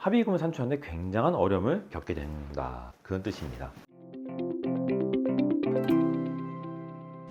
합의금을 산출하는데 굉장한 어려움을 겪게 된다. 그런 뜻입니다.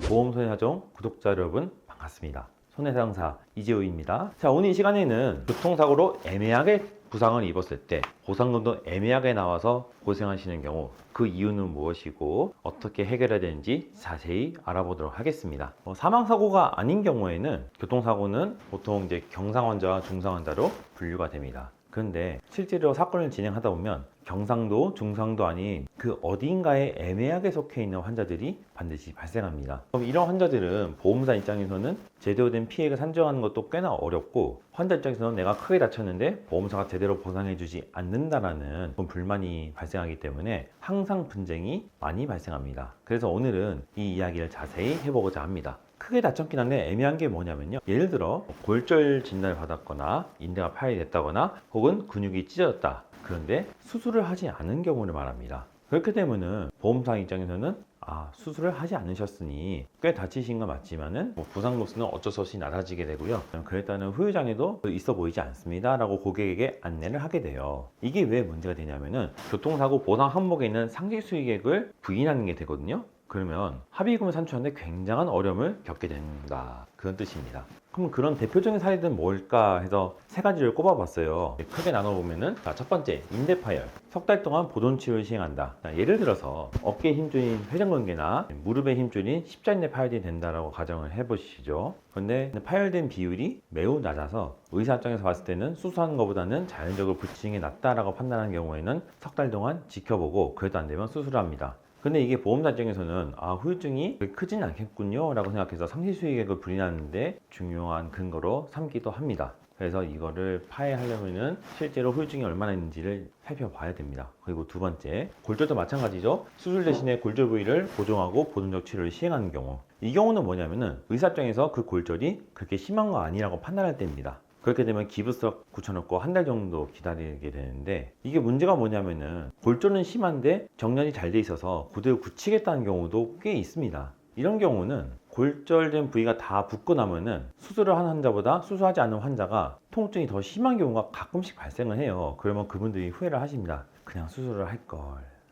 보험손해사정 구독자 여러분 반갑습니다. 손해상사 이재우입니다. 자 오늘 이 시간에는 교통사고로 애매하게 부상을 입었을 때 보상금도 애매하게 나와서 고생하시는 경우 그 이유는 무엇이고 어떻게 해결해야 되는지 자세히 알아보도록 하겠습니다. 어, 사망사고가 아닌 경우에는 교통사고는 보통 이제 경상환자와 중상환자로 분류가 됩니다. 그런데 실제로 사건을 진행하다 보면 경상도, 중상도 아닌 그 어딘가에 애매하게 속해 있는 환자들이 반드시 발생합니다. 그럼 이런 환자들은 보험사 입장에서는 제대로 된 피해가 산정하는 것도 꽤나 어렵고 환자 입장에서는 내가 크게 다쳤는데 보험사가 제대로 보상해주지 않는다라는 불만이 발생하기 때문에 항상 분쟁이 많이 발생합니다. 그래서 오늘은 이 이야기를 자세히 해보고자 합니다. 크게 다쳤긴 한데 애매한 게 뭐냐면요. 예를 들어 골절 진단을 받았거나 인대가 파열됐다거나 혹은 근육이 찢어졌다. 그런데 수술을 하지 않은 경우를 말합니다. 그렇게 되면은 보험사 입장에서는 아 수술을 하지 않으셨으니 꽤 다치신 건 맞지만은 뭐 부상 로스는 어쩔 수 없이 낮아지게 되고요. 그랬다는 후유장애도 있어 보이지 않습니다 라고 고객에게 안내를 하게 돼요. 이게 왜 문제가 되냐면은 교통사고 보상 항목에 있는 상시 수익액을 부인하는 게 되거든요. 그러면 합의금을 산출하는데 굉장한 어려움을 겪게 된다. 그런 뜻입니다. 그럼 그런 대표적인 사례들은 뭘까 해서 세 가지를 꼽아봤어요. 크게 나눠보면은 자, 첫 번째 인대 파열. 석 달 동안 보존 치료를 시행한다. 자, 예를 들어서 어깨 힘줄인 회전근개나 무릎의 힘줄인 십자인대 파열이 된다라고 가정을 해보시죠. 그런데 파열된 비율이 매우 낮아서 의사 입장에서 봤을 때는 수술하는 것보다는 자연적으로 게 낫다라고 판단하는 경우에는 석 달 동안 지켜보고 그래도 안 되면 수술을 합니다. 근데 이게 보험사 입장에서는 아 후유증이 크진 않겠군요 라고 생각해서 상시 수익액을 불인하는데 중요한 근거로 삼기도 합니다. 그래서 이거를 파해하려면은 실제로 후유증이 얼마나 있는지를 살펴봐야 됩니다. 그리고 두 번째 골절도 마찬가지죠. 수술 대신에 골절 부위를 보정하고 보존적 치료를 시행하는 경우. 이 경우는 뭐냐면은 의사 입장에서 그 골절이 그렇게 심한 거 아니라고 판단할 때입니다 그렇게 되면 기부스럭 붙여놓고 한 달 정도 기다리게 되는데 이게 문제가 뭐냐면은 골절은 심한데 정렬이 잘 돼 있어서 그대로 굳히겠다는 경우도 꽤 있습니다. 이런 경우는 골절된 부위가 다 붓고 나면은 수술을 한 환자보다 수술하지 않은 환자가 통증이 더 심한 경우가 가끔씩 발생을 해요. 그러면 그분들이 후회를 하십니다. 그냥 수술을 할 걸.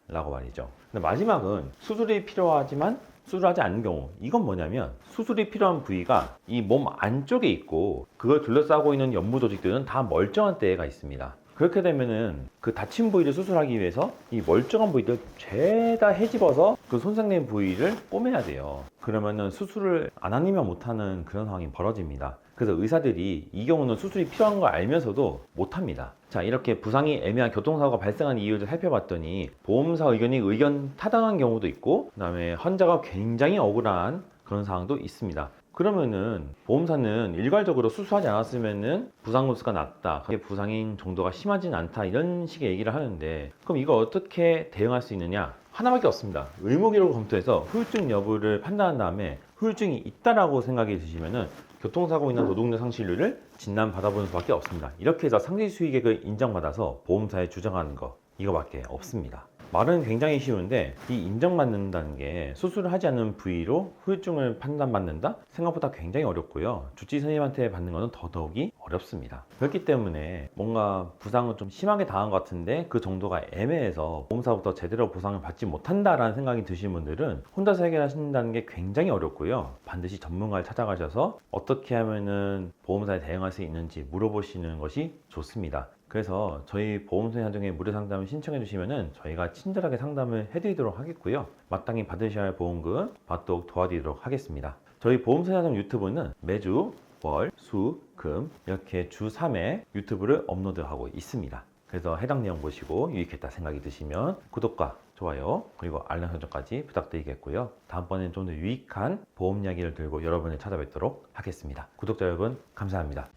라고 말이죠. 근데 마지막은 수술이 필요하지만 수술하지 않는 경우 이건 뭐냐면 수술이 필요한 부위가 이 몸 안쪽에 있고 그걸 둘러싸고 있는 연부 조직들은 다 멀쩡한 때가 있습니다. 그렇게 되면은 그 다친 부위를 수술하기 위해서 이 멀쩡한 부위를 죄다 헤집어서 그 손상된 부위를 꼬매야 돼요. 그러면은 수술을 안 하면 못하는 그런 상황이 벌어집니다. 그래서 의사들이 이 경우는 수술이 필요한 걸 알면서도 못합니다. 자, 이렇게 부상이 애매한 교통사고가 발생한 이유를 살펴봤더니 보험사 의견이 의견 타당한 경우도 있고, 그 다음에 환자가 굉장히 억울한 그런 상황도 있습니다. 그러면은 보험사는 일괄적으로 수술하지 않았으면은 부상 로스가 낮다. 그게 부상인 정도가 심하진 않다. 이런 식의 얘기를 하는데 그럼 이거 어떻게 대응할 수 있느냐? 하나밖에 없습니다. 의무 기록을 검토해서 후유증 여부를 판단한 다음에 후유증이 있다라고 생각이 드시면은 교통사고 인한 노동력 상실률을 진단 받아보는 수밖에 없습니다. 이렇게 해서 상시 수익액을 인정받아서 보험사에 주장하는 거 이거밖에 없습니다. 말은 굉장히 쉬운데 이 인정받는다는 게 수술을 하지 않는 부위로 후유증을 판단받는다? 생각보다 굉장히 어렵고요. 주治선생님한테 받는 것은 더더욱이 어렵습니다. 그렇기 때문에 뭔가 부상을 좀 심하게 당한 것 같은데 그 정도가 애매해서 보험사부터 제대로 보상을 받지 못한다라는 생각이 드신 분들은 혼자서 해결하신다는 게 굉장히 어렵고요. 반드시 전문가를 찾아가셔서 어떻게 하면은 보험사에 대응할 수 있는지 물어보시는 것이 좋습니다. 그래서 저희 보험소의 한정에 무료 상담을 신청해 주시면은 저희가 친절하게 상담을 해드리도록 하겠고요. 마땅히 받으셔야 할 보험금 받도록 도와드리도록 하겠습니다. 저희 보험소의 한정 유튜브는 매주 월, 수, 금 이렇게 주 3회 유튜브를 업로드하고 있습니다. 그래서 해당 내용 보시고 유익했다 생각이 드시면 구독과 좋아요 그리고 알람 설정까지 부탁드리겠고요. 다음번엔 좀 더 유익한 보험 이야기를 들고 여러분을 찾아뵙도록 하겠습니다. 구독자 여러분 감사합니다.